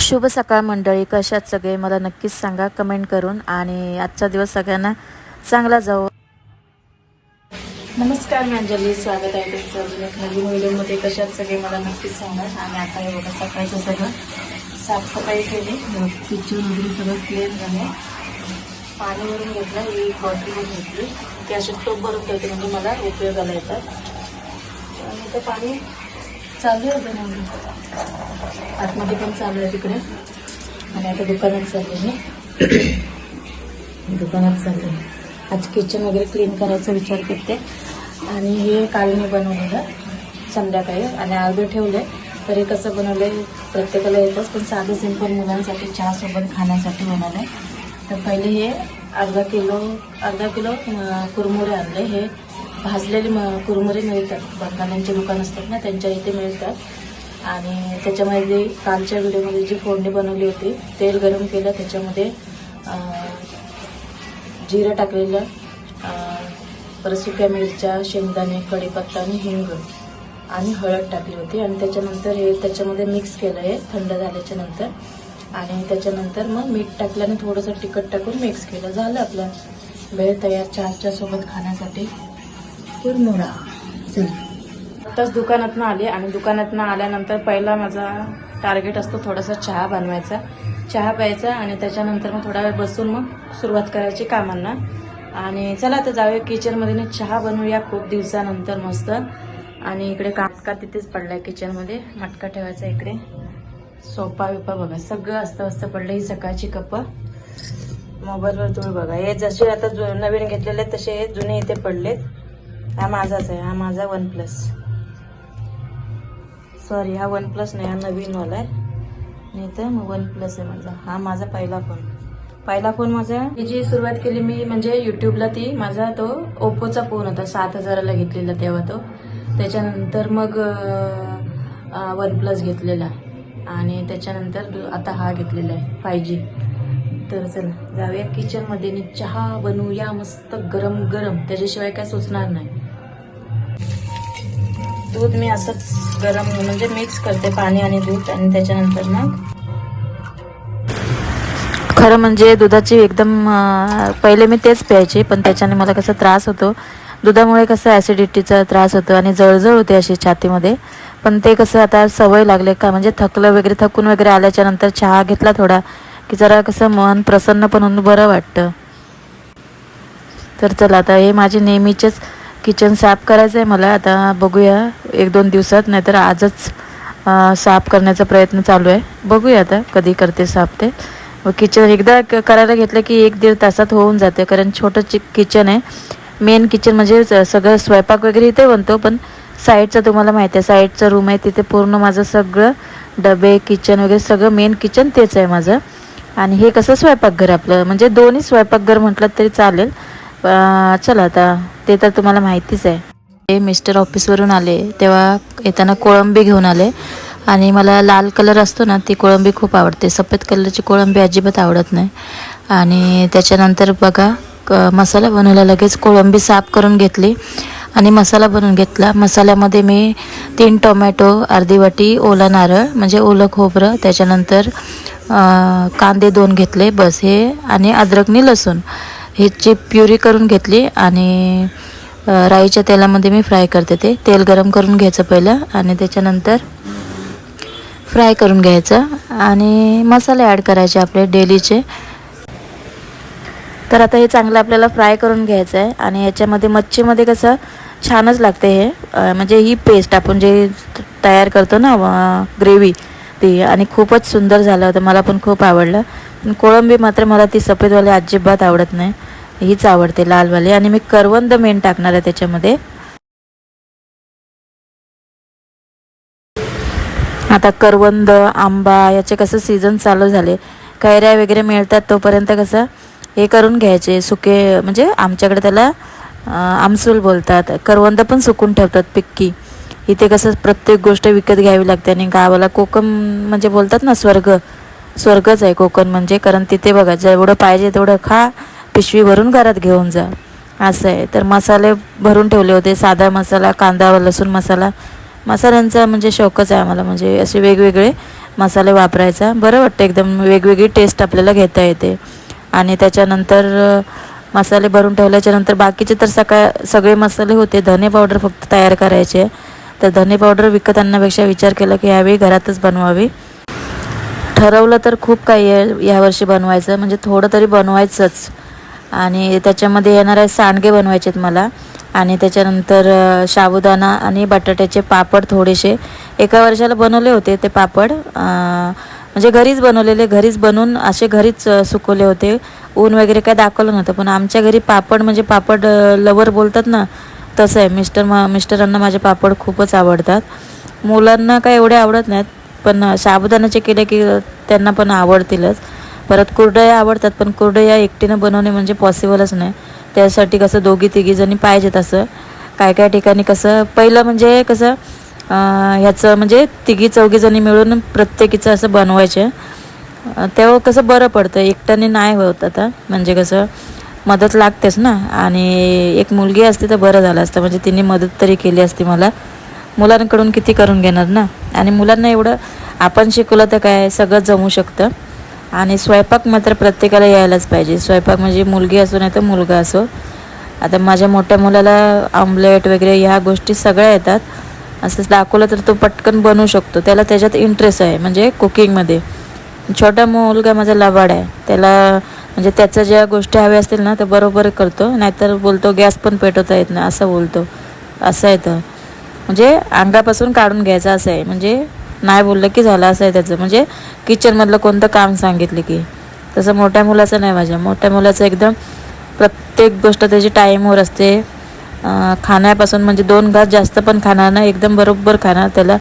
शुभ सकाळ मंडळी कशात सगळे मला नक्कीच सांगा. कमेंट करून आणि आजचा दिवस सगळ्यांना चांगला जाऊ नमस्कार मी अंजली स्वागत आहे तुमचं. अजून एक नवीन व्हिडिओमध्ये कशात सगळे मला नक्कीच सांगा. आणि आता हे बघा सकाळचं सगळं साफसफाई केली. किचन वगैरे सगळं क्लीन झालं पाणी भरून घेतलं ही एक बॉटल भरून घेतली. की अशी टोप भरून ठेवते म्हणजे मला उपयोगाला येतात. आणि ते पाणी चालू आहे बनवून आतमध्ये पण चालू आहे तिकडे. आणि आता दुकानात चालले मी दुकानात चालले आज किचन वगैरे क्लीन करायचा विचार करते. आणि हे काल मी बनवलेलं संध्याकाळी. आणि अर्धे ठेवले तरी कसं बनवलं प्रत्येकाला येतच पण साधं सिंपल मुलांसाठी चहासोबत खाण्यासाठी बनवलं तर पहिले हे अर्धा किलो अर्धा किलो कुरमुरे आणले. हे भाजलेले म कुरमुरे मिळतात. बंगाल्यांचे दुकान असतात ना त्यांच्या इथे मिळतात. आणि त्याच्यामध्ये कालच्या व्हिडिओमध्ये जी फोडणी बनवली होती तेल गरम केलं त्याच्यामध्ये जिरं टाकलेलं परत सुक्या मिरच्या शेंगदाणे कढीपत्ता आणि हिंग आणि हळद टाकली होती. आणि त्याच्यानंतर हे त्याच्यामध्ये मिक्स केलं आहे थंड झाल्याच्यानंतर. आणि त्याच्यानंतर मग मीठ टाकलं आणि थोडंसं तिखट टाकून मिक्स केलं. झालं आपलं वेळ तयार. चहाच्या सोबत खाण्यासाठी. कुरमुरा चल. आत्ताच दुकानातनं आले आणि दुकानातनं आल्यानंतर पहिला माझा टार्गेट असतो थोडासा चहा बनवायचा. चहा प्यायचा आणि त्याच्यानंतर मग थोडा वेळ बसून मग सुरुवात करायची कामांना. आणि चला तर जाऊया किचनमध्ये चहा बनवूया खूप दिवसानंतर मस्त. आणि इकडे काटका तिथेच पडलाय किचनमध्ये मटका ठेवायचा इकडे. सोफा विपा बघा. सगळं अस्त पडलं ही सकाळची कप. मोबाईलवर तुम्ही बघा. हे जसे आता जु- नवीन घेतलेले तसे हे जुने इथे पडलेत. हा माझाच आहे हा माझा वन प्लस सॉरी हा वन प्लस नाही हा नवीन वाला आहे. नाही तर मग वन प्लस आहे माझा. हा माझा पहिला फोन पहिला फोन माझा ही जी सुरुवात केली मी म्हणजे युट्यूबला ती माझा तो ओप्पोचा फोन होता सात हजाराला घेतलेला तेव्हा तो. त्याच्यानंतर मग वन प्लस घेतलेला. आणि त्याच्यानंतर आता हा घेतलेला आहे फाय जी तर चला जाऊया किचनमध्ये आणि चहा बनवूया मस्त गरम गरम त्याच्याशिवाय काय सुचणार नाही. दूध मी असंच गरम म्हणजे मिक्स करते पाणी आणि दूध आणि त्याच्यानंतर मग खरं म्हणजे दुधाची एकदम पहिले मी तेच प्यायचे पण त्याच्याने मला कसं त्रास होतो. दुधामुळे कसं ॲसिडिटीचा त्रास होतो आणि जळजळ होते अशी छातीमध्ये. पण ते कसं आता सवय लागले का म्हणजे थकलं वगैरे थकून वगैरे आल्याच्यानंतर चहा घेतला थोडा की जरा कसं मन प्रसन्न पण होऊन बरं वाटतं. तर चला आता हे माझे नेहमीचेच किचन साफ करायचं आहे मला. आता बघूया एक दोन दिवसात नाहीतर आजच साफ करण्याचा प्रयत्न चालू आहे. बघूया आता कधी करते साफ ते. किचन एकदा क- करायला घेतलं की एक दीड तासात होऊन जाते. कारण छोटं चि किचन आहे. मेन किचन म्हणजे सगळं स्वयंपाक वगैरे इथे बनतो पण साईडचं तुम्हाला माहिती आहे. साईडचं रूम आहे तिथे पूर्ण माझं सगळं डबे किचन वगैरे सगळं मेन किचन तेच आहे माझं. आणि हे कसं स्वयंपाकघर आपलं? म्हणजे दोन्ही स्वयंपाकघर म्हटलं तरी चालेल. चला आता ते तर तुम्हाला माहितीच आहे. ते मिस्टर ऑफिसवरून आले तेव्हा येताना कोळंबी घेऊन आले. आणि मला लाल कलर असतो ना ती कोळंबी खूप आवडते. सफेद कलरची कोळंबी अजिबात आवडत नाही. आणि त्याच्यानंतर बघा क- मसाला बनवला लगेच कोळंबी साफ करून घेतली. आणि मसाला बनवून घेतला. मसाल्यामध्ये मी तीन टोमॅटो अर्धी वाटी ओला नारळ म्हणजे ओलं खोबरं त्याच्यानंतर कांदे दोन घेतले बस हे आणि अद्रकनी लसूण. ह्याची प्युरी करून घेतली आणि राईच्या तेलामध्ये मी फ्राय करते ते. तेल गरम करून घ्यायचं पहिलं आणि त्याच्यानंतर फ्राय करून घ्यायचं. आणि मसाले ॲड करायचे आपले डेलीचे. तर आता हे चांगलं आपल्याला फ्राय करून घ्यायचं आहे. आणि ह्याच्यामध्ये मच्छीमध्ये कसं छानच लागते हे. म्हणजे ही पेस्ट आपण जे तयार करतो ना ग्रेव्ही ती आणि खूपच सुंदर झालं होतं. मला पण खूप आवडलं. पण कोळंबी मात्र मला ती सफेदवाली अजिबात आवडत नाही. हीच आवडते लालवाली. आणि मी करवंद मेन टाकणार आहे त्याच्यामध्ये. आता करवंद आंबा याचे कसं सीझन चालू झाले. कैऱ्या वगैरे मिळतात तोपर्यंत कसं हे करून घ्यायचे. सुके म्हणजे आमच्याकडे त्याला आमसूल बोलतात. करवंद पण सुकून ठेवतात पिक्की. इथे कसं प्रत्येक गोष्ट विकत घ्यावी लागते. आणि गावाला कोकण म्हणजे बोलतात ना स्वर्ग. स्वर्गच आहे कोकण म्हणजे. कारण तिथे बघा जेवढं पाहिजे तेवढं खा. पिशवी भरून घरात घेऊन जा. असं आहे. तर मसाले भरून ठेवले होते. साधा मसाला कांदा लसूण मसाला. मसाल्यांचा म्हणजे शौकच आहे आम्हाला. म्हणजे असे वेगवेगळे मसाले वापरायचा. बरं वाटतं एकदम वेगवेगळी टेस्ट आपल्याला घेता येते. आणि त्याच्यानंतर मसाले भरून ठेवल्याच्यानंतर बाकीचे तर सकाळ सगळे मसाले होते. धने पावडर फक्त तयार करायचे. तर धने पावडर विकत आणण्यापेक्षा विचार केला की यावेळी घरातच बनवावी. ठरवलं तर खूप काही आहे यावर्षी बनवायचं. म्हणजे थोडं तरी बनवायचंच. आणि त्याच्यामध्ये येणारे सांडगे बनवायचे आहेत मला. आणि त्याच्यानंतर साबुदाणा आणि बटाट्याचे पापड थोडेसे. एका वर्षाला बनवले होते ते पापड. म्हणजे घरीच बनवलेले घरीच बनवून असे घरीच सुकवले होते. ऊन वगैरे काय दाखवलं नव्हतं पण आमच्या घरी पापड म्हणजे पापड लवर बोलतात ना तसं आहे. मिस्टर मा मिस्टरांना माझे पापड खूपच आवडतात. मुलांना काय एवढे आवडत नाहीत पण साबुदाण्याचे केले की त्यांना पण आवडतीलच. परत कुरडया आवडतात पण कुरडया एकटीनं बनवणे म्हणजे पॉसिबलच नाही. त्यासाठी कसं दोघी तिघी जणी पाहिजेत असं. काय काय ठिकाणी कसं पहिलं म्हणजे कसं ह्याचं म्हणजे तिघी चौघीजणी मिळून प्रत्येकीचं असं बनवायचे. तेव्हा कसं बरं पडतं एकट्याने नाही होत आता. म्हणजे कसं मदत लागतेच ना. आणि एक मुलगी असती तर बरं झालं असतं. म्हणजे तिने मदत तरी केली असती मला. मुलांकडून किती करून घेणार ना? आणि मुलांना एवढं आपण शिकवलं तर काय सगळं जमू शकतं. आणि स्वयंपाक मात्र प्रत्येकाला यायलाच पाहिजे. स्वयंपाक म्हणजे मुलगी असो नाही तर मुलगा असो. आता माझ्या मोठ्या मुलाला आमलेट वगैरे ह्या गोष्टी सगळ्या येतात. असं दाखवलं तर तो पटकन बनवू शकतो. त्याला त्याच्यात इंटरेस्ट आहे. म्हणजे कुकिंगमध्ये छोटा मुलगा माझा लबाड आहे. त्याला म्हणजे त्याच्या ज्या गोष्टी हव्या असतील ना तर बरोबर करतो. नाहीतर बोलतो गॅस पण पेटवता येत नाही. असं बोलतो. असं आहे तर. म्हणजे अंगापासून काढून घ्यायचं असं आहे. म्हणजे नाही बोललं की झालं असं आहे त्याचं. म्हणजे किचनमधलं कोणतं काम सांगितलं की? तसं मोठ्या मुलाचं नाही माझ्या. मोठ्या मुलाचं एकदम प्रत्येक गोष्ट त्याची टाईमवर असते. खाण्यापासून म्हणजे दोन घास जास्त पण खाणार नाही. एकदम बरोबर खाणार. त्याला